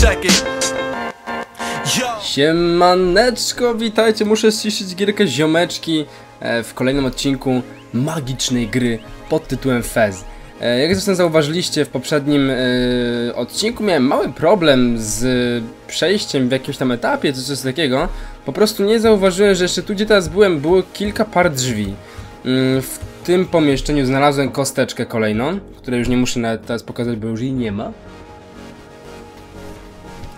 Check. Siemaneczko, witajcie, muszę ściszyć gierkę ziomeczki e, w kolejnym odcinku magicznej gry pod tytułem Fez. E, Jak zresztą zauważyliście w poprzednim e, odcinku miałem mały problem z przejściem w jakimś tam etapie czy coś takiego. Po prostu nie zauważyłem, że jeszcze tu gdzie teraz byłem było kilka par drzwi. Mm, W tym pomieszczeniu znalazłem kosteczkę kolejną, której już nie muszę nawet teraz pokazać, bo już jej nie ma.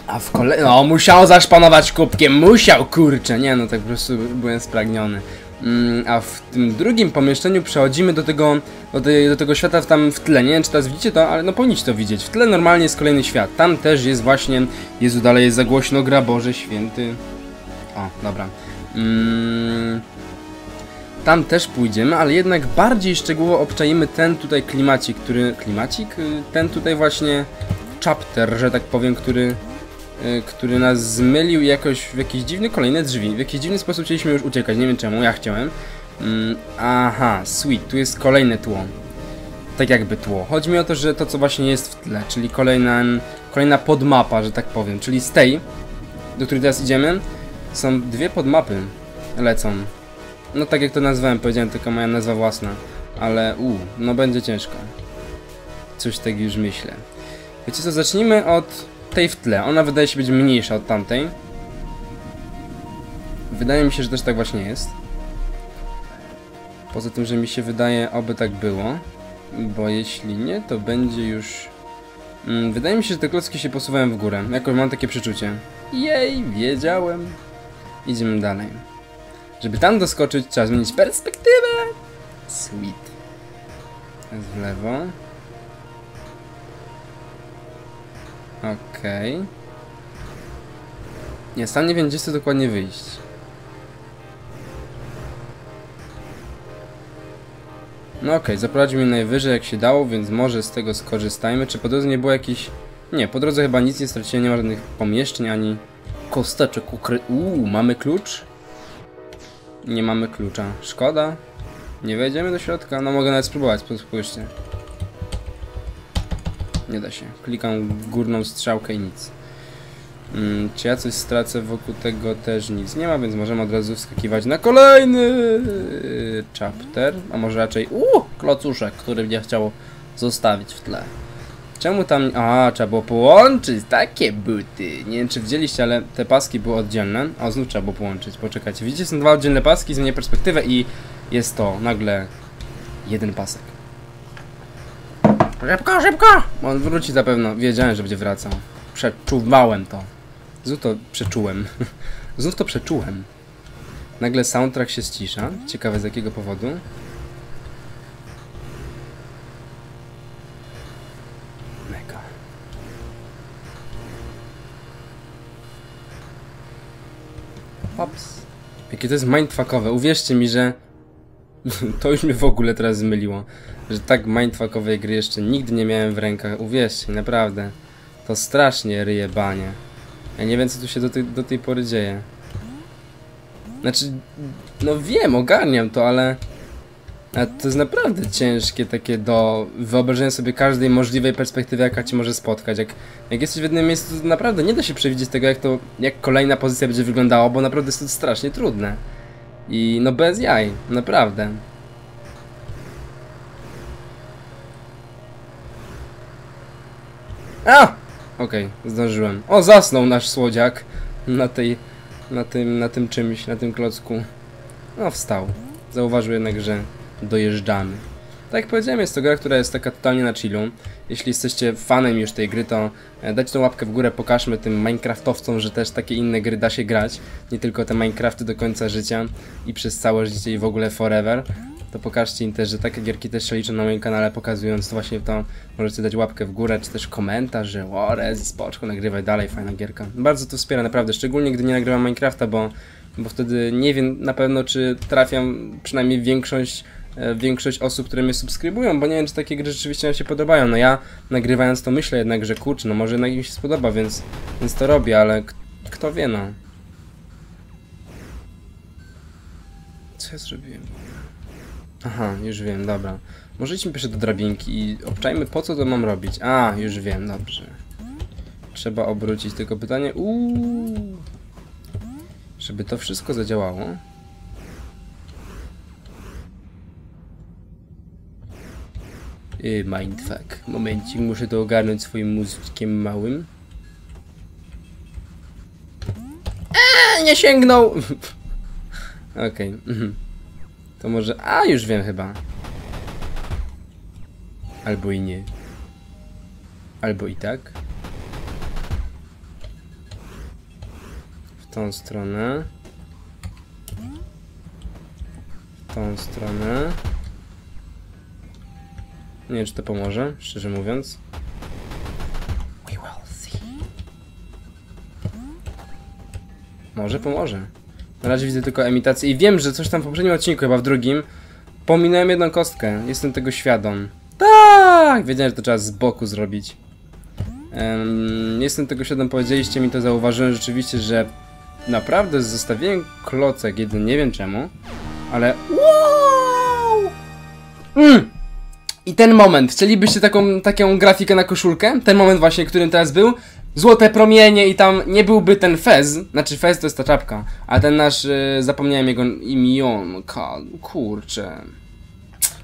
A w kolei... No, musiał zaszpanować kubkiem, musiał, kurczę, nie no, tak po prostu byłem spragniony. Mm, a w tym drugim pomieszczeniu przechodzimy do tego, do, tej, do tego świata tam w tle, nie wiem czy teraz widzicie to, ale no powinniście to widzieć. W tle normalnie jest kolejny świat, tam też jest właśnie, Jezu, dalej jest za głośno, gra Boże Święty. O, dobra. Mm, tam też pójdziemy, ale jednak bardziej szczegółowo obczajmy ten tutaj klimacik, który... Klimacik? Y, Ten tutaj właśnie chapter, że tak powiem, który y, który nas zmylił jakoś w jakieś dziwne kolejne drzwi. W jakiś dziwny sposób chcieliśmy już uciekać, nie wiem czemu, ja chciałem. Mm, aha, sweet, tu jest kolejne tło. Tak jakby tło. Chodzi mi o to, że to co właśnie jest w tle, czyli kolejna, kolejna podmapa, że tak powiem. Czyli z tej, do której teraz idziemy, są dwie podmapy lecą. No tak jak to nazwałem, powiedziałem, tylko moja nazwa własna. Ale u, no będzie ciężko. Coś tak już myślę. Wiecie co, zacznijmy od tej w tle. Ona wydaje się być mniejsza od tamtej. Wydaje mi się, że też tak właśnie jest. Poza tym, że mi się wydaje, oby tak było. Bo jeśli nie, to będzie już... Mm, wydaje mi się, że te klocki się posuwają w górę. Jakoś mam takie przeczucie. Jej, wiedziałem. Idziemy dalej. Żeby tam doskoczyć, trzeba zmienić perspektywę. Sweet. Jest w lewo. Okej. Nie, sam nie wiem, gdzie chcę dokładnie wyjść. No okej, zaprowadził mnie najwyżej jak się dało, więc może z tego skorzystajmy. Czy po drodze nie było jakiś... Nie, po drodze chyba nic nie straciłem, nie ma żadnych pomieszczeń ani kosteczek ukry... Uuu, mamy klucz? Nie mamy klucza. Szkoda. Nie wejdziemy do środka? No mogę nawet spróbować, spójrzcie. Nie da się. Klikam górną strzałkę i nic. Mm, czy ja coś stracę wokół tego też nic nie ma, więc możemy od razu wskakiwać na kolejny chapter. A może raczej uuu, klocuszek, który mnie chciało zostawić w tle. Czemu tam... A, trzeba było połączyć takie buty. Nie wiem, czy widzieliście, ale te paski były oddzielne. O, znów trzeba było połączyć. Poczekajcie. Widzicie, są dwa oddzielne paski, zmienię perspektywę i jest to nagle jeden pasek. Szybko, szybko! On wróci zapewne. Wiedziałem, że będzie wracał. Przeczuwałem to. Znów to przeczułem. Znów to przeczułem. Nagle soundtrack się ścisza. Ciekawe z jakiego powodu. Jakie to jest mindfuckowe. Uwierzcie mi, że to już mnie w ogóle teraz zmyliło. Że tak mindfuckowej gry jeszcze nigdy nie miałem w rękach. Uwierzcie, naprawdę. To strasznie ryje banie. Ja nie wiem, co tu się do tej, do tej pory dzieje. Znaczy, no wiem, ogarniam to, ale... Ale to jest naprawdę ciężkie takie do wyobrażenia sobie każdej możliwej perspektywy, jaka ci może spotkać. Jak, jak jesteś w jednym miejscu, to naprawdę nie da się przewidzieć tego, jak to, jak kolejna pozycja będzie wyglądała, bo naprawdę jest to strasznie trudne. I no bez jaj, naprawdę. A! Okej, zdążyłem. O, zasnął nasz słodziak na tej, na tym, na tym czymś, na tym klocku. No, wstał. Zauważył jednak, że dojeżdżamy. Tak jak powiedziałem, jest to gra, która jest taka totalnie na chillu. Jeśli jesteście fanem już tej gry, to e, dajcie tą łapkę w górę, pokażmy tym Minecraftowcom, że też takie inne gry da się grać. Nie tylko te Minecrafty do końca życia i przez całe życie i w ogóle forever. To pokażcie im też, że takie gierki też się liczą na moim kanale, pokazując to właśnie to. Możecie dać łapkę w górę, czy też komentarz, że o, Rezi, spoczko, nagrywaj dalej, fajna gierka. Bardzo to wspiera naprawdę, szczególnie gdy nie nagrywam Minecrafta, bo, bo wtedy nie wiem na pewno, czy trafiam przynajmniej większość większość osób, które mnie subskrybują, bo nie wiem, czy takie gry rzeczywiście nam się podobają. No ja nagrywając to myślę jednak, że kurczę, no może jednak im się spodoba, więc, więc to robię, ale kto wie, no. Co ja zrobiłem? Aha, już wiem, dobra. Może idźmy pierwsze do drabinki i obczajmy po co to mam robić. A, już wiem, dobrze. Trzeba obrócić tylko pytanie. Uuu. Żeby to wszystko zadziałało. Mindfuck. Momencik, muszę to ogarnąć swoim mózgiem małym. Eee, nie sięgnął! Okej. mhm. To może... A, już wiem chyba. Albo i nie. Albo i tak. W tą stronę. W tą stronę. Nie wiem, czy to pomoże, szczerze mówiąc. Może pomoże. Na razie widzę tylko emitację i wiem, że coś tam w poprzednim odcinku, chyba w drugim, pominąłem jedną kostkę. Jestem tego świadom. Tak! Wiedziałem, że to trzeba z boku zrobić. Em, jestem tego świadom, powiedzieliście mi to, zauważyłem rzeczywiście, że naprawdę zostawiłem klocek, jeden nie wiem czemu, ale wow! Mm! I ten moment, chcielibyście taką, taką grafikę na koszulkę? Ten moment właśnie, którym teraz był? Złote promienie i tam nie byłby ten fez, znaczy fez to jest ta czapka, a ten nasz, y, zapomniałem jego imionka, kurczę.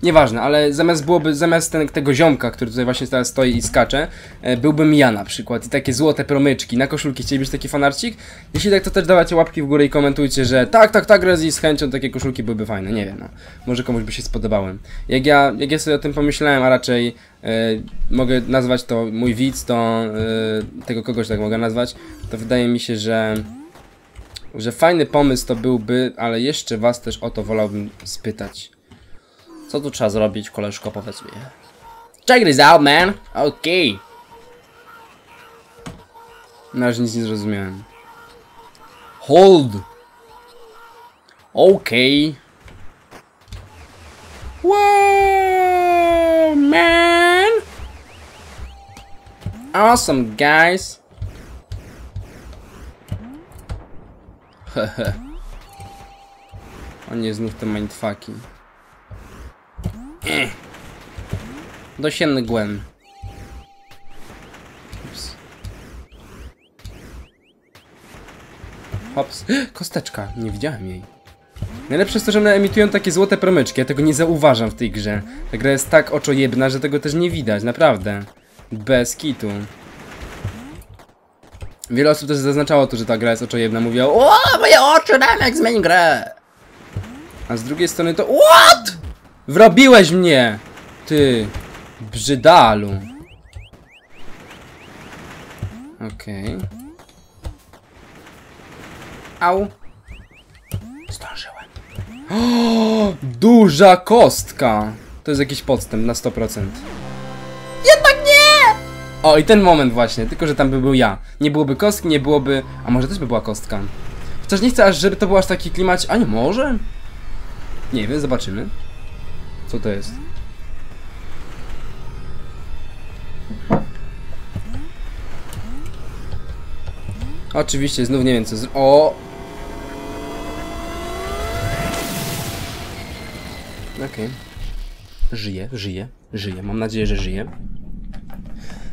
Nieważne, ale zamiast byłoby, zamiast ten, tego ziomka, który tutaj właśnie teraz stoi i skacze, e, byłbym ja na przykład i takie złote promyczki na koszulki. Chcielibyście taki fanarcik? Jeśli tak, to też dawajcie łapki w górę i komentujcie, że tak, tak, tak, Rezi, z chęcią takie koszulki byłyby fajne. Nie wiem, no. Może komuś by się spodobały. Jak ja, jak ja sobie o tym pomyślałem, a raczej e, mogę nazwać to mój widz, to e, tego kogoś tak mogę nazwać, to wydaje mi się, że że fajny pomysł to byłby, ale jeszcze was też o to wolałbym spytać. Co tu trzeba zrobić, koleżko, powiedz mi. Check this out, man! Okej. Na razie nic nie zrozumiałem. Hold! Okej. Wow, man! Awesome, guys! Hehe. O nie, znów te mindfucki. Eh. Dosienny Gwen. Hops. Kosteczka. Nie widziałem jej. Najlepsze jest to, że one emitują takie złote promyczki. Ja tego nie zauważam w tej grze. Ta gra jest tak oczojebna, że tego też nie widać. Naprawdę. Bez kitu. Wiele osób też zaznaczało to, że ta gra jest oczojebna. Mówiło, o, moje oczy, dam jak zmień grę. A z drugiej strony to, what? Wrobiłeś mnie! Ty, brzydalu. Okej. Au. Zdążyłem. O, duża kostka! To jest jakiś podstęp na 100%. Jednak nie! O, i ten moment właśnie, tylko że tam by był ja. Nie byłoby kostki, nie byłoby... A może też by była kostka? Chociaż nie chcę aż, żeby to był aż taki klimat... A nie, może? Nie wiem, zobaczymy. Co to jest? Oczywiście, znów nie wiem co z... O! Okej. Żyje, żyje, żyje. Mam nadzieję, że żyje.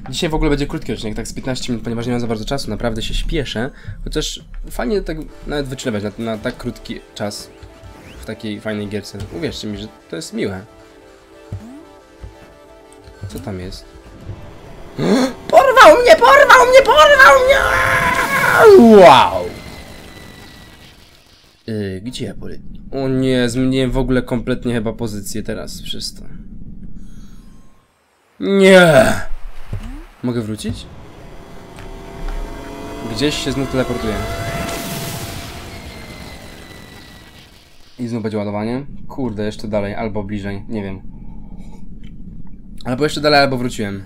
Dzisiaj w ogóle będzie krótki odcinek, tak z 15 minut, ponieważ nie mam za bardzo czasu, naprawdę się śpieszę. Chociaż fajnie tak nawet wychillować na, na tak krótki czas w takiej fajnej gierce. Uwierzcie mi, że to jest miłe. Co tam jest? Porwał mnie, porwał mnie, porwał mnie! Wow! Yy, gdzie ja pole... O nie, zmieniłem w ogóle kompletnie chyba pozycję teraz przez to. Nie! Mogę wrócić? Gdzieś się znów teleportuję. I znów będzie ładowanie. Kurde, jeszcze dalej, albo bliżej, nie wiem. Albo jeszcze dalej, albo wróciłem.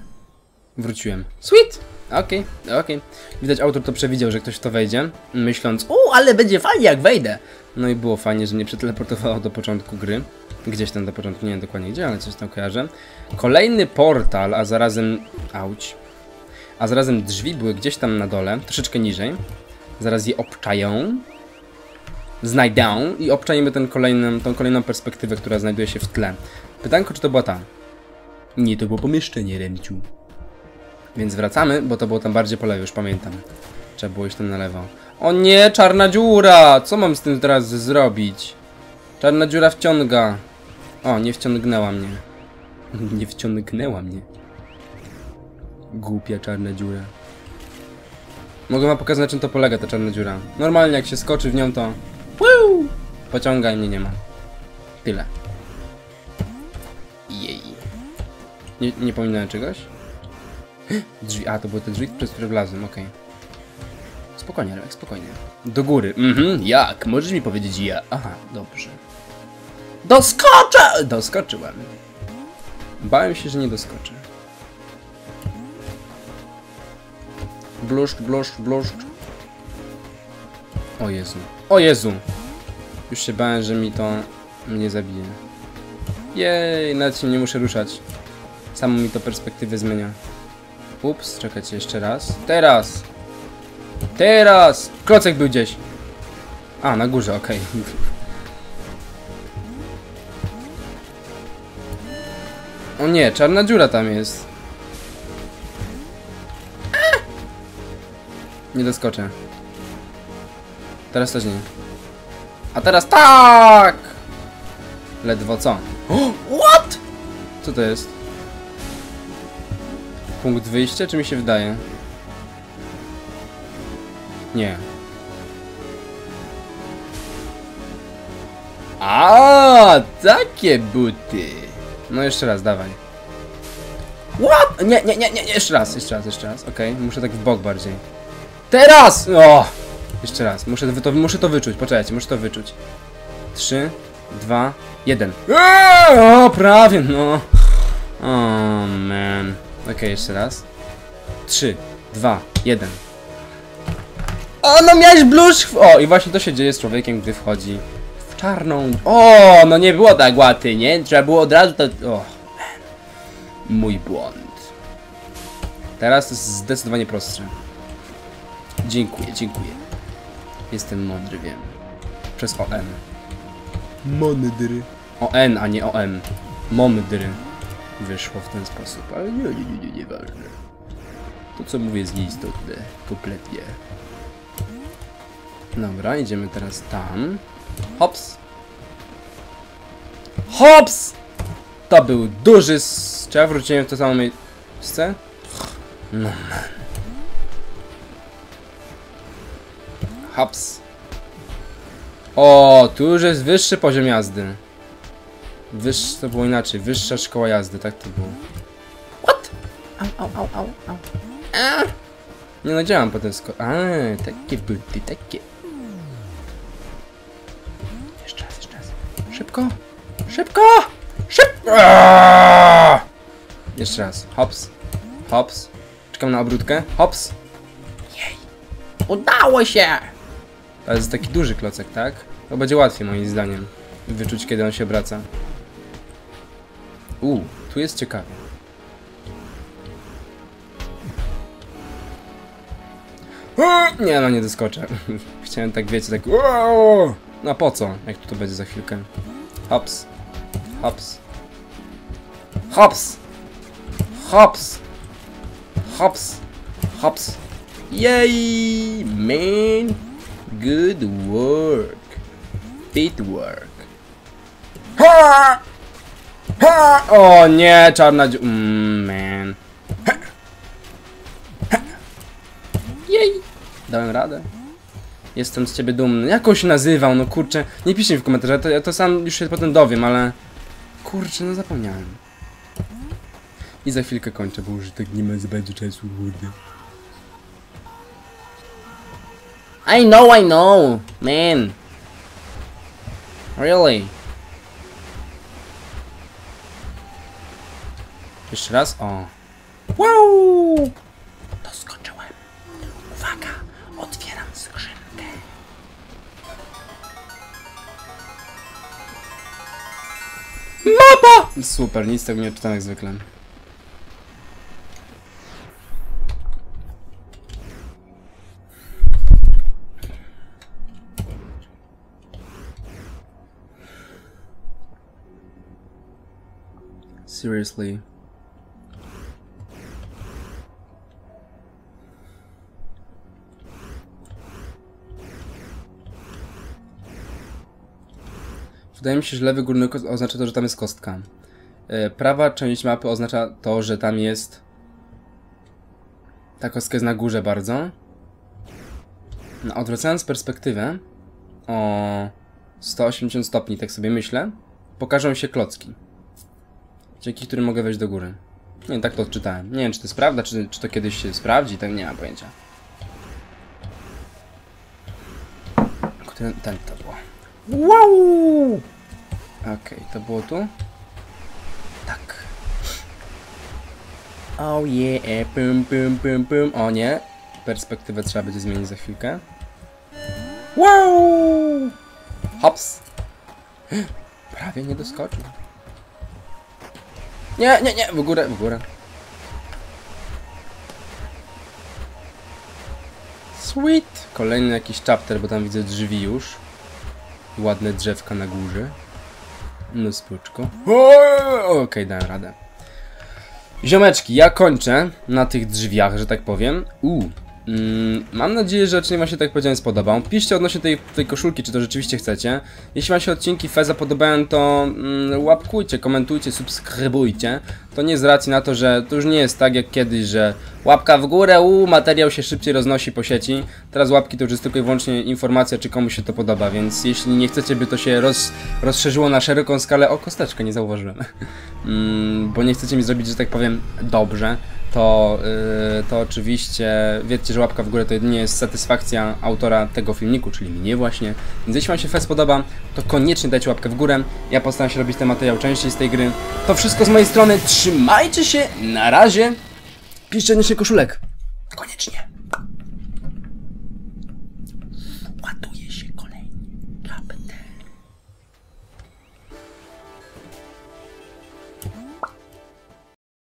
Wróciłem. Sweet! Okej, okej. Widać, autor to przewidział, że ktoś w to wejdzie, myśląc, u, ale będzie fajnie jak wejdę. No i było fajnie, że mnie przeteleportowało do początku gry. Gdzieś tam do początku, nie wiem dokładnie gdzie, ale coś tam kojarzę. Kolejny portal, a zarazem... Auć. A zarazem drzwi były gdzieś tam na dole, troszeczkę niżej. Zaraz je obczają. Znajdę i obczajmy ten kolejny, tą kolejną perspektywę, która znajduje się w tle. Pytanko, czy to była ta? Nie, to było pomieszczenie, Remciu. Więc wracamy, bo to było tam bardziej po lewo, już pamiętam. Trzeba było iść tam na lewo. O nie, czarna dziura! Co mam z tym teraz zrobić? Czarna dziura wciąga. O, nie wciągnęła mnie. Nie wciągnęła mnie. Głupia czarna dziura. Mogę wam pokazać na czym to polega ta czarna dziura. Normalnie jak się skoczy w nią to... Woo! Pociąga i mnie nie ma. Tyle. Jej. Nie, nie pominąłem czegoś? Drzwi, a to były te drzwi, przez które wlazłem, okej. Spokojnie, Remek, spokojnie. Do góry, mhm, jak? Możesz mi powiedzieć ja? Aha, dobrze. Doskoczę! Doskoczyłem. Bałem się, że nie doskoczę. Bluszcz, bluszcz, bluszcz. O Jezu. O Jezu! Już się bałem, że mi to mnie zabije. Jej, nawet się nie muszę ruszać. Samo mi to perspektywy zmienia. Ups, czekajcie jeszcze raz. Teraz! Teraz! Klocek był gdzieś. A, na górze, okej. O nie, czarna dziura tam jest. Nie doskoczę. Teraz też nie. A teraz tak! Ledwo co? What? Co to jest? Punkt wyjścia, czy mi się wydaje? Nie. A, takie buty. No jeszcze raz, dawaj. What? Nie, nie, nie, nie, jeszcze raz, jeszcze raz, jeszcze raz. Okej, muszę tak w bok bardziej. Teraz! O! Jeszcze raz, muszę to, muszę to wyczuć, poczekajcie, muszę to wyczuć. Trzy, dwa, jeden. Eee, O, prawie, no. O, man. Okej, jeszcze raz. Trzy, dwa, jeden. O, no miałeś bluszcz! O, i właśnie to się dzieje z człowiekiem, gdy wchodzi w czarną... O, no nie było tak łatwiej, nie? Trzeba było od razu to... O, man. Mój błąd. Teraz to jest zdecydowanie prostsze. Dziękuję, dziękuję. Jestem mądry, wiem. Przez OM. Mądry. ON, a nie OM. Mądry. Wyszło w ten sposób, ale nie, nie, nie, nie, nieważne. To co mówię jest nieistotne. Kompletnie. Dobra, idziemy teraz tam. Hops. Hops! To był duży... Czy ja wróciłem w to samo miejsce? No man. Hops. O, tu już jest wyższy poziom jazdy. Wyższy, to było inaczej. Wyższa szkoła jazdy, tak to było. What? Au, au, au, au, au. Nie no, działam potem sko... A, takie buty, takie. Jeszcze raz, jeszcze raz. Szybko! Szybko! Szybko! Jeszcze raz. Hops. Hops. Czekam na obrótkę. Hops. Jej. Udało się! To jest taki duży klocek, tak? To będzie łatwiej moim zdaniem. Wyczuć kiedy on się obraca. U, tu jest ciekawe. O, Nie no, nie doskoczę. Chciałem tak, wiecie, tak... No po co, jak tu to będzie za chwilkę. Hops. Hops. Hops! Hops! Hops! Hops! Yay! Man! Good work! Fit work! Ha! Ha! O nie, czarna dziu... Mm, man. Jej! Dałem radę. Jestem z ciebie dumny. Jak on się nazywał? No kurczę. Nie piszcie mi w komentarzach, to, ja to sam już się potem dowiem, ale... Kurczę, no zapomniałem. I za chwilkę kończę, bo już tak nie ma za bardzo czasu, kurde. I know, I know, man. Really. Jeszcze raz, o. Wow! Doskoczyłem. Uwaga, otwieram skrzynkę. Mapa! Super, nic z tego nie czytam jak zwykle. Seriously. Wydaje mi się, że lewy górny oznacza to, że tam jest kostka. E, Prawa część mapy oznacza to, że tam jest... Ta kostka jest na górze bardzo. No, odwracając perspektywę o 180 stopni, tak sobie myślę, pokażą się klocki. Dzięki którym mogę wejść do góry. Nie tak to odczytałem. Nie wiem, czy to jest prawda, czy, czy to kiedyś się sprawdzi, tak nie mam pojęcia. Który, ten to było. Wow! Okej, to było tu? Tak. Oh yeah, pum pum pum pum. O nie, perspektywę trzeba będzie zmienić za chwilkę. Wow! Hops! Prawie nie doskoczył. Nie, nie, nie, w górę, w górę. Sweet! Kolejny jakiś chapter, bo tam widzę drzwi już. Ładne drzewka na górze. No spoczko. Okej, dałem radę. Ziomeczki, ja kończę na tych drzwiach, że tak powiem. Uuu. Mm, mam nadzieję, że odcinek Wam się, tak jak powiedziałem, spodobał. Piszcie odnośnie tej, tej koszulki, czy to rzeczywiście chcecie. Jeśli Wam się odcinki Feza podobają, to mm, łapkujcie, komentujcie, subskrybujcie. To nie z racji na to, że to już nie jest tak jak kiedyś, że łapka w górę, u materiał się szybciej roznosi po sieci. Teraz łapki to już jest tylko i wyłącznie informacja, czy komuś się to podoba, więc jeśli nie chcecie, by to się roz, rozszerzyło na szeroką skalę, o kosteczkę nie zauważyłem, mm, bo nie chcecie mi zrobić, że tak powiem, dobrze, to, yy, to oczywiście wiedzcie, że łapka w górę to jedynie jest satysfakcja autora tego filmiku, czyli mnie właśnie. Więc jeśli Wam się fest podoba, to koniecznie dajcie łapkę w górę. Ja postaram się robić ten materiał częściej z tej gry. To wszystko z mojej strony. Trzymajcie się, na razie. Piszcie odnośnie koszulek. Koniecznie.